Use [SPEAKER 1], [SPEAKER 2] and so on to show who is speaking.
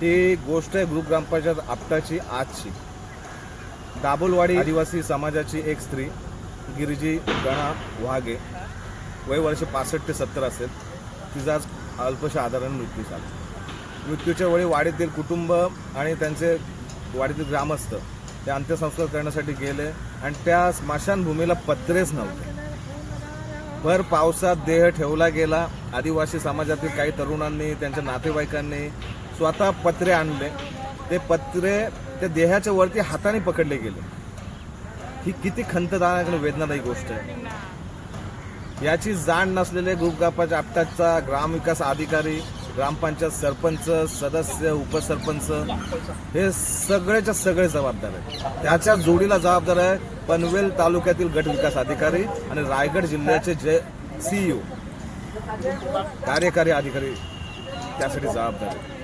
[SPEAKER 1] ती गोष्ट आहे ग्रुप ग्रामपंचायत आपटाची आजची. दाबोलवाडी आदिवासी समाजाची एक स्त्री गिरिजी गणा वाघे वय वर्ष पासष्ट ते सत्तर असेल. तिचा आज अल्पशा आधाराने मृत्यू झाला. मृत्यूच्या वेळी वाडीतील कुटुंब आणि त्यांचे वाडीतील ग्रामस्थ ते अंत्यसंस्कार करण्यासाठी गेले आणि त्या स्मशानभूमीला पत्रेच नव्हते. भर पावसात देह ठेवला गेला. आदिवासी समाजातील काही तरुणांनी त्यांच्या नातेवाईकांनी स्वतः पत्रे आणले. ते पत्रे त्या देहाच्या वरती हाताने पकडले गेले. ही किती खंतदायक आणि वेदनादायी गोष्ट आहे. याची जाण नसलेले गुपगापाच्या आपटाचा ग्रामविकास अधिकारी ग्रामपंचायत सरपंच सदस्य उपसरपंच हे सगळेच्या सगळे जबाबदार आहेत. त्याच्या जोडीला जबाबदार आहे पनवेल तालुक्यातील गट विकास अधिकारी आणि रायगड जिल्ह्याचे जे सीईओ कार्यकारी अधिकारी त्यासाठी जबाबदार आहेत.